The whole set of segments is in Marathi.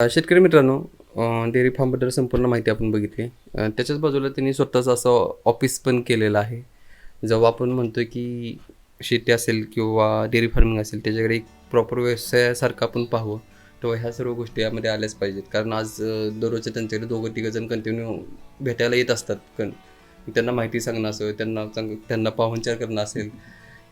शेतकरी मित्रांनो डेअरी फार्मबद्दल संपूर्ण माहिती आपण बघितली. त्याच्याच बाजूला त्यांनी स्वतःचं असं ऑफिस पण केलेलं आहे. जेव्हा आपण म्हणतो की शेती असेल किंवा डेअरी फार्मिंग असेल त्याच्याकडे एक प्रॉपर व्यवसायासारखं आपण पाहावं तेव्हा ह्या सर्व गोष्टी यामध्ये आल्याच पाहिजेत. कारण आज दररोजच्या त्यांच्याकडे दोघं तिघं जण कंटिन्यू भेटायला येत असतात. पण त्यांना माहिती सांगणं असं त्यांना चांग त्यांना पाहुणचार करणं असेल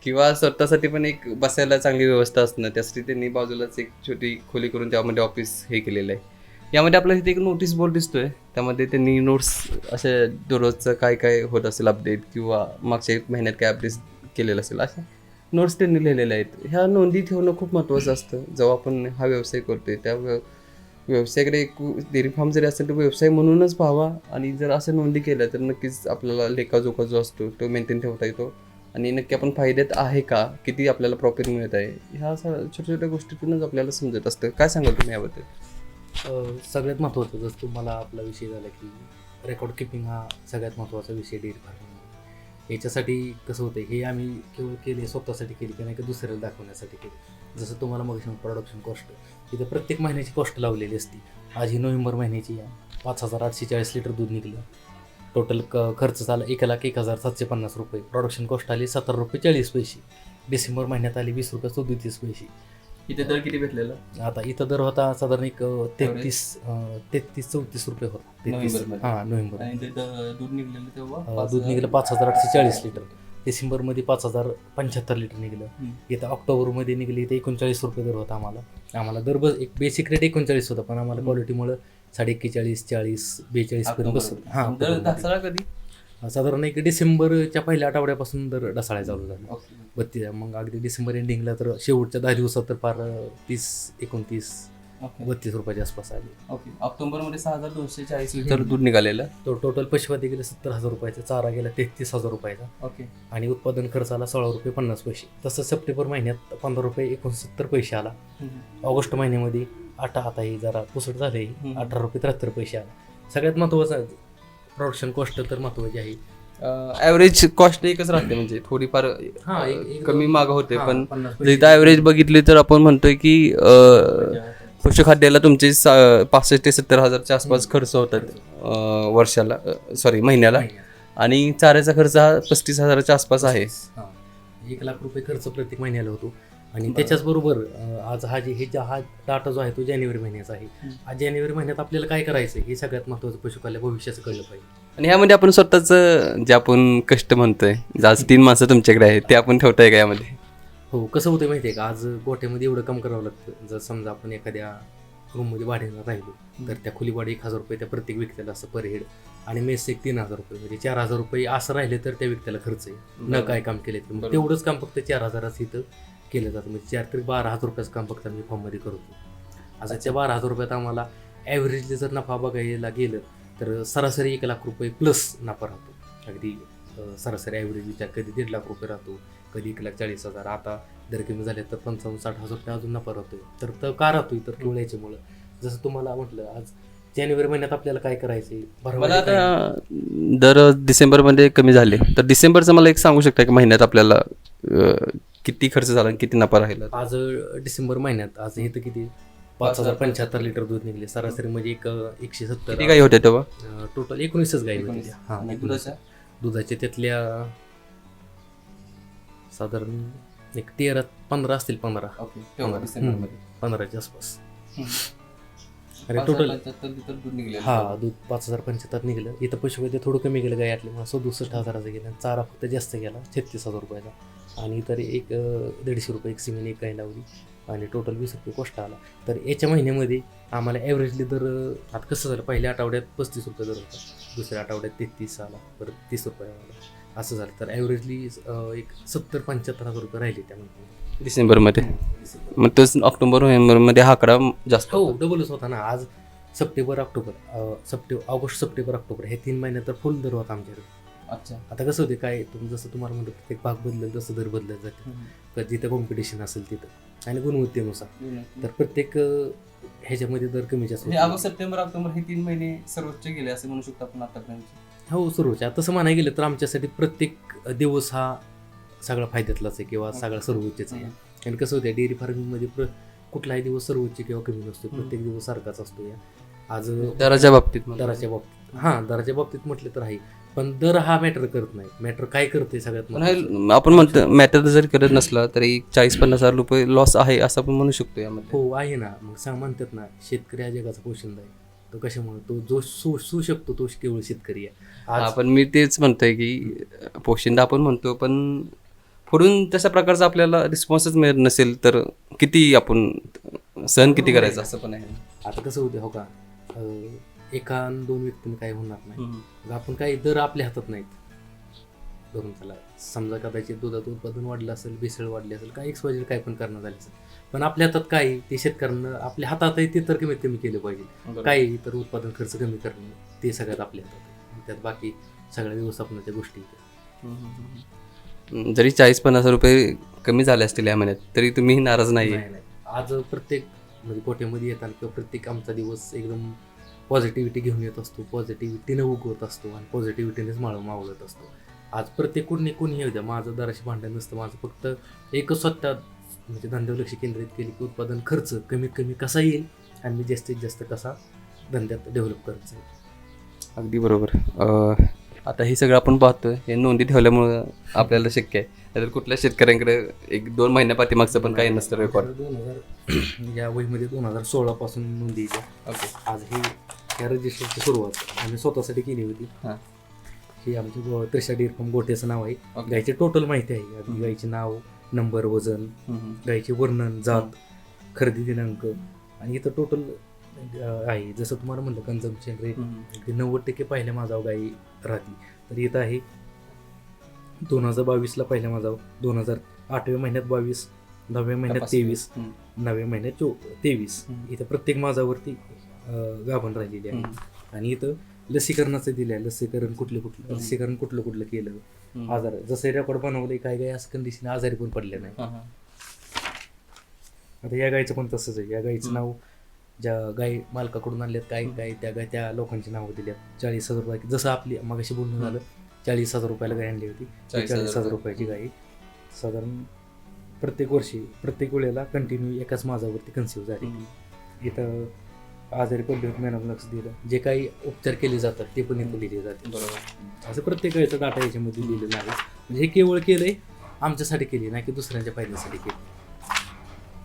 किंवा स्वतःसाठी पण एक बसायला चांगली व्यवस्था असणं त्यासाठी त्यांनी बाजूलाच एक छोटी खोली करून त्यामध्ये ऑफिस हे केलेलं आहे. यामध्ये आपल्याला इथे एक नोटीस बोर्ड दिसतोय. त्यामध्ये त्यांनी नोट्स अशा दररोजचं काय काय होत असेल अपडेट किंवा मागच्या एक महिन्यात काय अपडेट केलेलं असेल अशा नोट्स त्यांनी लिहिलेल्या आहेत. ह्या नोंदी ठेवणं खूप महत्त्वाचं असतं. जेव्हा आपण हा व्यवसाय करतोय त्या व्यवसायाकडे एक डेअरी फार्म जरी असेल तर व्यवसाय म्हणूनच पाहावा. आणि जर असं नोंदी केल्या तर नक्कीच आपल्याला लेखाजोखा जो असतो तो मेंटेन ठेवता येतो. आणि नक्की आपण फायद्यात आहे का? किती आपल्याला प्रॉफिट मिळत आहे? ह्या छोट्या छोट्या गोष्टीतूनच आपल्याला समजत असतं. काय सांगाल तुम्ही याबद्दल? सगळ्यात महत्त्वाचं जसं तुम्हाला आपला विषय झाला की रेकॉर्ड किपिंग हा सगळ्यात महत्त्वाचा विषय डेअरी फार्मिंग याच्यासाठी कसं होतं हे आम्ही केवळ केले स्वतःसाठी केली की नाही का दुसऱ्याला दाखवण्यासाठी केली. जसं तुम्हाला मग प्रोडक्शन कॉस्ट तिथे प्रत्येक महिन्याची कॉस्ट लावलेली असती. आज ही नोव्हेंबर महिन्याची पाच हजार आठशे चाळीस लिटर दूध निघलं. टोटल क खर्च झाला एक लाख एक हजार सातशे पन्नास रुपये. प्रोडक्शन कॉस्ट आली सतरा रुपये चाळीस पैसे. डिसेंबर महिन्यात आली वीस रुपये सदोतीस पैसे. इथे दर किती भेटलेलं? आता इथं दर होता साधारण एक तेहतीस तेहतीस चौतीस रुपये होता. तेहतीस. हां नोव्हेंबर. आणि दूध निघलेलं तेव्हा? दूध निघालं पाच हजार आठशे चाळीस लिटर. डिसेंबरमध्ये पाच हजार पंच्याहत्तर लिटर निघालं. इथं ऑक्टोबरमध्ये निघली इथं एकोणचाळीस रुपये दर होता आम्हाला. आम्हाला दर बस एक बेसिक रेट एकोणचाळीस होता पण आम्हाला क्वालिटीमुळं साडे एक्केचाळीस चाळीस बेचाळीस पर्यंत बसत. हां दर ऑक्टोबरमध्ये. दसरा कधी? साधारण एक डिसेंबरच्या पहिल्या आठवड्यापासून दर ढसाळ्या चालू झाला. बत्तीस मग अगदी डिसेंबर एंडिंगला तर शेवटच्या दहा दिवसात तर फार तीस एकोणतीस. बत्तीस रुपयाच्या आसपास आली. ओके. ऑक्टोबरमध्ये सहा हजार दोनशे चाळीस लिटर दूध निघालेलं? तो टोटल पशुवती गेले सत्तर हजार रुपयाचा चारा गेला तेहतीस हजार रुपयाचा. ओके. आणि उत्पादन खर्च आला सोळा रुपये पन्नास पैसे. तसं सप्टेंबर महिन्यात पंधरा रुपये एकोणसत्तर पैसे आला. ऑगस्ट महिन्यामध्ये आठ आता हे जरा पुसट झाले. अठरा रुपये त्र्याहत्तर पैसे आला. सगळ्यात महत्त्वाचं प्रोडक्शन कॉस्ट तर महत्त्वाची आहे. ॲव्हरेज कॉस्ट एकच राहते म्हणजे थोडीफार हा, कमी माग होते. पण. इथं ॲव्हरेज बघितली तर आपण म्हणतोय की पशुखाद्याला तुमचे सा- पासष्ट ते सत्तर हजारच्या आसपास खर्च होतात वर्षाला सॉरी महिन्याला. आणि चाऱ्याचा खर्च हा पस्तीस हजाराच्या आसपास आहे. एक लाख रुपये खर्च प्रत्येक महिन्याला होतो. आणि त्याच्याच बरोबर अं, आज हा जे हे जा- हा डाटा जो आहे तो जानेवारी महिन्याचा आहे. आज जानेवारी महिन्यात आपल्याला काय करायचं हे सगळ्यात महत्त्वाचं पशुखाल्या भविष्याचं कळलं पाहिजे. आणि ह्यामध्ये आपण स्वतःच जे आपण कष्ट म्हणतोय आज तीन माणसं तुमच्याकडे आहेत ते आपण ठेवताय का यामध्ये? हो कसं होतं माहिती आहे का? आज गोट्यामध्ये एवढं काम करावं लागतं. जर समजा आपण एखाद्या रूममध्ये भाड्यानं राहिलो तर त्या खुली भाडे एक हजार रुपये त्या प्रत्येक व्यक्तीला असं पर हेड आणि मेस एक तीन हजार रुपये. म्हणजे चार हजार रुपये असं राहिले तर त्या व्यक्तीला खर्च आहे. न. काय काम केले तर. मग. तेवढंच काम फक्त चार हजाराचं इथं. केलं जातं. म्हणजे चार तरी बारा हजार रुपयाचं काम फक्त आम्ही फॉर्ममध्ये करतो आज त्या बारा हजार रुपयात आम्हाला ॲव्हरेजली जर नफा बघायला गेलं तर सरासरी एक लाख रुपये प्लस नफा राहतो. अगदी सरासरी ॲव्हरेज विचार कधी दीड लाख रुपये राहतो कधी एक लाख चाळीस हजार. आता दर कमी झाले तर पंचावन्न साठ हजार रुपये अजून नफा राहतोय. तर तर का राहतोय? तर केवळ याच्यामुळं. जसं तुम्हाला म्हटलं आज जानेवारी महिन्यात आपल्याला काय करायचंय? मला आता दर डिसेंबरमध्ये कमी झाले. तर डिसेंबरचं मला एक सांगू शकता की? महिन्यात आपल्याला किती खर्च झाला आणि किती नफा राहिला? आज डिसेंबर महिन्यात आज इथं किती? पाच हजार पंच्याहत्तर लिटर दूध निघले. सरासरी म्हणजे एक एकशे किती सत्तर काही होते तेव्हा टोटल एकोणीसच गाई होती एकोणीस. हा एकोणीस. दुधाच्या? दुधाच्या त्यातल्या साधारण एक तेरा पंधरा असतील पंधरा. पंधराच्या आसपास. अरे पाच टोटल. हा दूध पाच हजार पंच्याहत्तर निघलं. इथं पशुवैद्य थोडं कमी गेलं गाय यातले सदुसष्ट हजाराचं गेलं. चारा फक्त जास्त गेला. छत्तीस हजार रुपयाचा. आणि इतर एक दीडशे रुपये एक सिमेंट एक गाय लावली. आणि टोटल वीस रुपये कॉस्ट आला. तर याच्या महिन्यामध्ये आम्हाला ॲव्हरेजली दर आता कसं झालं? पहिल्या आठवड्यात पस्तीस रुपये दर होता. दुसऱ्या आठवड्यात तेहतीस आला. परत तीस रुपये आला. असं झालं. तर ॲव्हरेजली एक सत्तर पंच्याहत्तर हजार रुपये राहिले त्या महिन्यामध्ये. डिसेंबरमध्ये. मग तोच ऑक्टोबर नोव्हेंबरमध्ये हा आकडा जास्त हो. डबलच होता ना. आज September October September August September October हे तीन महिन्यात तर फुल दर होता आमच्याकडे. अच्छा. आता कसं होते काय तुम्ही जसं तुम्हाला म्हणतो प्रत्येक भाग बदलत जसं दर बदलत जाते. तर जिथं कॉम्पिटिशन असेल तिथं. आणि गुणवत्तेनुसार. तर प्रत्येक ह्याच्यामध्ये दर कमी जास्त म्हणजे. ऑगस्ट सप्टेंबर ऑक्टोबर हे तीन महिने सर्वोच्च गेले असं म्हणू शकतो आपण आतापर्यंत. हो सर्वच आता तसं म्हणायला गेलं तर आमच्यासाठी प्रत्येक दिवस हा सगळा फायद्यातलाच आहे किंवा सगळा सर्वोच्चच आहे. आणि कसं होतं डेअरी फार्मिंगमध्ये प्र कुठलाही दिवस सर्वोच्च किंवा कमी नसतो. प्रत्येक दिवस सारखाच असतो या. आज दराच्या बाबतीत. दराच्या बाबतीत. हां दराच्या बाबतीत म्हटलं तर आहे. पण दर हा मॅटर करत नाही. मॅटर काय करते सगळ्यात? हे आपण म्हणतो मॅटर जरी करत नसला तरी चाळीस पन्नास हजार रुपये लॉस आहे असं आपण म्हणू शकतो यामध्ये. हो आहे ना. मग सांग म्हणतात ना शेतकरी हा जगाचा पोशिंदा आहे. तो कशामुळे? तो जो सू सू शकतो तो केवळ शेतकरी आहे. आपण मी तेच म्हणतोय की पोशिंदा आपण म्हणतो पण पुढून तशा प्रकारचा आपल्याला रिस्पॉन्सच मिळत नसेल तर किती आपण सहन किती करायचं? असं पण आहे. आता कसं होते हो का? एका अन् दोन व्यक्तीने काही होणार नाही. मग आपण काही दर आपल्या हातात नाहीत. धरून चला. समजा कदाचित दुधाचं उत्पादन वाढलं असेल भेसळ वाढली असेल काय एक्स वाजेल काय पण करणं झालं असेल. पण आपल्या हातात काय आहे? ते शेतकऱ्यांना आपल्या हातात आहे ते तर कमीत कमी केलं पाहिजे. काय आहे? तर उत्पादन खर्च कमी करणं ते सगळ्यात आपल्या हातात आहे. त्यात बाकी सगळ्या व्यवस्थापनाच्या गोष्टी आहेत. हम्म. जरी चाळीस पन्नास रुपये कमी झाले असतील या महिन्यात तरी तुम्ही नाराज नाही नाही नाही. आज प्रत्येक म्हणजे कोट्यामध्ये येताना किंवा प्रत्येक आमचा दिवस एकदम पॉझिटिव्हिटी घेऊन येत असतो पॉझिटिव्हिटीनं उगवत असतो आणि पॉझिटिव्हिटीनेच माळ मावळत असतो. आज प्रत्येक कोणी कोणी येऊ द्या माझं दराशी भांडण नसतं माझं फक्त एकच स्वतः म्हणजे धंद्यावर लक्ष केंद्रित केले की उत्पादन खर्च कमीत कमी कसा येईल आणि मी जास्तीत जास्त कसा धंद्यात डेव्हलप करायचा. अगदी बरोबर. अं, आता हे सगळं आपण पाहतोय. हे नोंदी ठेवल्यामुळं आपल्याला शक्य आहे. नाहीतर कुठल्या शेतकऱ्यांकडे एक दोन महिन्या पाठीमागचं पण काही नसतं रेकॉर्ड दोन हजार या वहीमध्ये दोन हजार सोळापासून नोंदी येत्या. ओके आज ही या रजिस्टरची सुरुवात. आम्ही स्वतःसाठी केली होती. हां. ही आमची गो- त्रिशा गोट्याचं नाव आहे. ओके. गायचे टोटल माहिती आहे. अगदी गायचे नाव नंबर वजन गायचे वर्णन जात खरेदी दिनांक आणि इथं टोटल आहे. जसं तुम्हाला म्हणलं कन्झम्पशन रेट नव्वद टक्के पहिल्या माझाव गाई राहते. तर इथं आहे दोन हजार बावीसला पहिल्या माझाव दोन हजार आठव्या महिन्यात बावीस दहाव्या महिन्यात तेवीस नवव्या महिन्यात चो तेवीस. इथं प्रत्येक माझावरती गाभण राहिलेली आहे. आणि इथं लसीकरणाचं दिलं आहे. लसीकरण कुठलं कुठलं. लसीकरण कुठलं कुठलं केलं. आजार. जसं रेकॉर्ड बनवलं काय काय असं कंडिशन आजारी पण पडले नाही. आता या गायचं पण तसंच आहे. या गायचं. नाव ज्या गाय मालकाकडून आणल्यात काय काय त्या गाय त्या लोकांची नावं दिल्यात. चाळीस हजार रुपये जसं आपली मगाशी बोलणं. झालं चाळीस हजार रुपयाला गाय आणली होती. चाळीस हजार रुपयाची गाय साधारण प्रत्येक वर्षी प्रत्येक वेळेला कंटिन्यू एकाच माझावरती कन्सिव्ह झाली. इथं आजारी पडले मॅडम लक्ष दिलं. जे काही उपचार केले जातात ते पण इथं लिहिले जाते बरोबर. असं प्रत्येक गायचा डाटा याच्यामध्ये लिहिलेला आहे. म्हणजे हे केवळ केलंय आमच्यासाठी केली नाही की दुसऱ्यांच्या फायद्यासाठी केली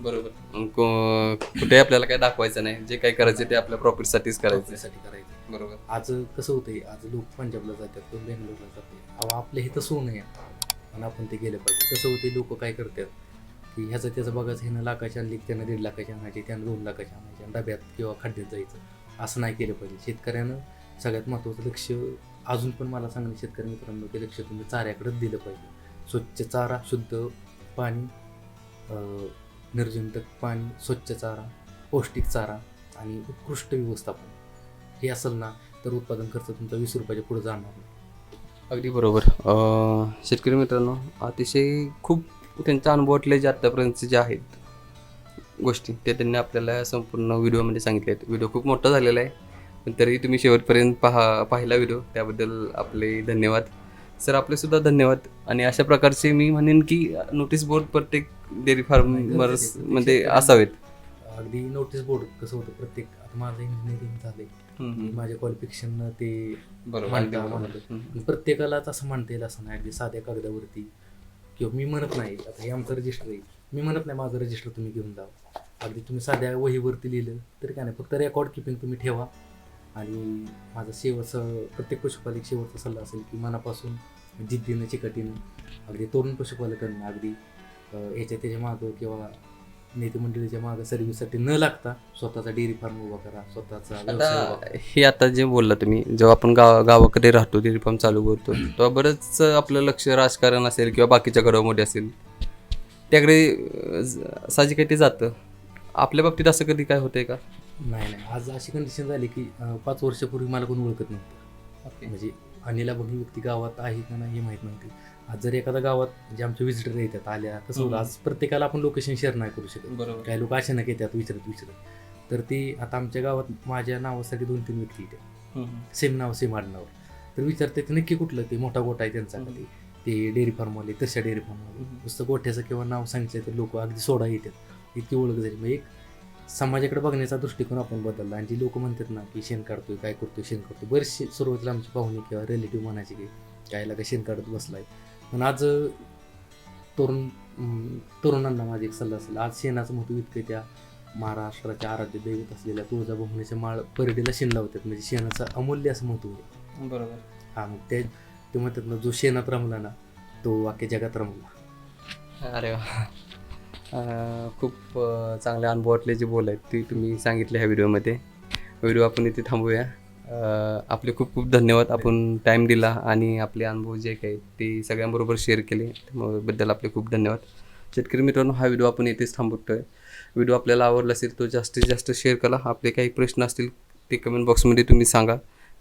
बरोबर. को- कुठे आपल्याला काय दाखवायचं नाही. जे काय करायचं ते आपल्या प्रॉफिटसाठीच करायचं आपल्यासाठी करायचं बरोबर. आज कसं होतंय आज लोक पंजाबला जातात कोण बेंगलोरला जाते अहो आपल्या इथं सोनं आहे आणि आपण ते गेलं पाहिजे. कसं होते लोक काय करतात की ह्याचं त्याचं बघायचं ह्यानं लाखाची आणली की त्यानं दीड लाखाची आणायची त्यानं दोन लाखाची आणायची आणि डब्यात किंवा खड्ड्यात जायचं. असं नाही केलं पाहिजे. शेतकऱ्यानं सगळ्यात महत्त्वाचं लक्ष अजून पण मला सांगणे शेतकरी मित्रांनो ते लक्ष तुम्ही चाऱ्याकडेच दिलं पाहिजे. स्वच्छ चारा शुद्ध पाणी अं, निर्जंतक पाणी स्वच्छ चारा पौष्टिक चारा आणि उत्कृष्ट व्यवस्थापन. हे असेल ना तर उत्पादन खर्च तुमचा वीस रुपयाच्या पुढे जाणार नाही. अगदी बरोबर. शेतकरी मित्रांनो अतिशय खूप त्यांच्या अनुभवातले जे आत्तापर्यंतचे जे आहेत गोष्टी ते त्यांनी आपल्याला संपूर्ण व्हिडिओमध्ये सांगितले आहेत व्हिडिओ खूप मोठा झालेला आहे पण तरी तुम्ही शेवटपर्यंत पहा पाहिला व्हिडिओ. त्याबद्दल आपले धन्यवाद. सर आपले सुद्धा धन्यवाद. आणि अशा प्रकारचे मी म्हणेन की नोटीस बोर्ड प्रत्येक डेअरी फार्मर्समध्ये असावेत. अगदी नोटीस बोर्ड कसं होतं प्रत्येक आता माझं इंजिनिअरिंग झालंय. माझ्या क्वालिफिकेशन ते. हम्म. प्रत्येकालाच असं म्हणता येईल असं नाही अगदी साध्या कागदावरती. किंवा मी म्हणत नाही आता हे आमचं रजिस्टर आहे. मी म्हणत नाही माझं रजिस्टर तुम्ही घेऊन जा. अगदी तुम्ही साध्या वहीवरती लिहिलं तरी काय नाही. फक्त रेकॉर्ड किपिंग तुम्ही ठेवा. आणि माझं शेवटचं प्रत्येक पशुपालक शेवटचा सल्ला असेल की मनापासून जिद्दीनं चिकटीनं अगदी तरुण पशुपालकांना अगदी याच्या त्याच्या मागं किंवा नेते मंडळीच्या मागं सर्व्हिससाठी न लागता स्वतःचा डेअरी फार्म उभा करा स्वतःचा हे आता जे बोलला तुम्ही जेव्हा आपण गाव गावाकडे राहतो डेअरी फार्म चालू करतो तेव्हा बरंच आपलं लक्ष राजकारण असेल किंवा बाकीच्या घडामोडी असेल त्याकडे साहजिक ते जातं. आपल्या बाबतीत असं कधी काय होतंय का? नाही नाही. आज अशी कंडिशन झाली की पाच वर्षापूर्वी मला कोण ओळखत नव्हतं. म्हणजे अनिला बघी व्यक्ती गावात आहे का नाही हे माहीत नव्हती. आज जर एखाद्या गावात म्हणजे आमचे विजिटर येतात आल्या कसं होतं. आज प्रत्येकाला आपण लोकेशन शेअर नाही करू शकत. काही लोक अचानक येतात विचारत विचारत. तर ते आता आमच्या गावात माझ्या नावासाठी दोन तीन व्यक्ती येतात. सेम नाव सेम आडनावर तर विचारते ते नक्की कुठलं ते? मोठा गोठा आहे त्यांचा. ते? ते डेअरी फार्मवाले तशा डेअरी फार्मवाले. नुसतं गोठ्याचं किंवा नाव सांगितलं तर लोक अगदी सोडा येतात. इतकी ओळख झाली. मग एक समाजाकडे बघण्याचा दृष्टिकोन आपण बदलला आणि जी लोक म्हणतात ना की शेण काढतोय काय करतोय शेण करतोय बरेचसे सुरुवातीला आमची पाहुणे किंवा रिलेटिव्ह म्हणायचे की कायला काय शेण काढत बसलाय? पण आज तरुण तरुणांना माझा एक सल्ला असेल आज शेणाचं महत्त्व इतकं त्या महाराष्ट्राच्या आराध्य दैवत असलेल्या तुळजाभवानीच्या माळ परडीला शेण लावतात. म्हणजे शेणाचं अमूल्य असं महत्त्व आहे. बरोबर. हा मग ते ते म्हणतात ना जो शेणात रमला ना तो वाक्य जगात रमला. अरे वा. खूप चांगल्या चांगले अनुभव वाटले जे बोल आहेत ते तुम्ही सांगितले ह्या व्हिडिओमध्ये. व्हिडिओ आपण इथे थांबूया. आपले खूप खूप धन्यवाद. आपण टाईम दिला आणि आपले अनुभव जे काही ते सगळ्यांबरोबर शेअर केले. त्याबद्दल आपले खूप धन्यवाद. शेतकरी मित्रांनो हा व्हिडिओ आपण इथेच आहे व्हिडिओ आपल्याला आवडला असेल तो जास्तीत जास्त शेअर करा. आपले काही प्रश्न असतील ते कमेंट बॉक्समध्ये तुम्ही सांगा.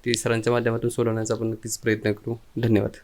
ते सरांच्या माध्यमातून सोडवण्याचा आपण नक्कीच प्रयत्न करू. धन्यवाद.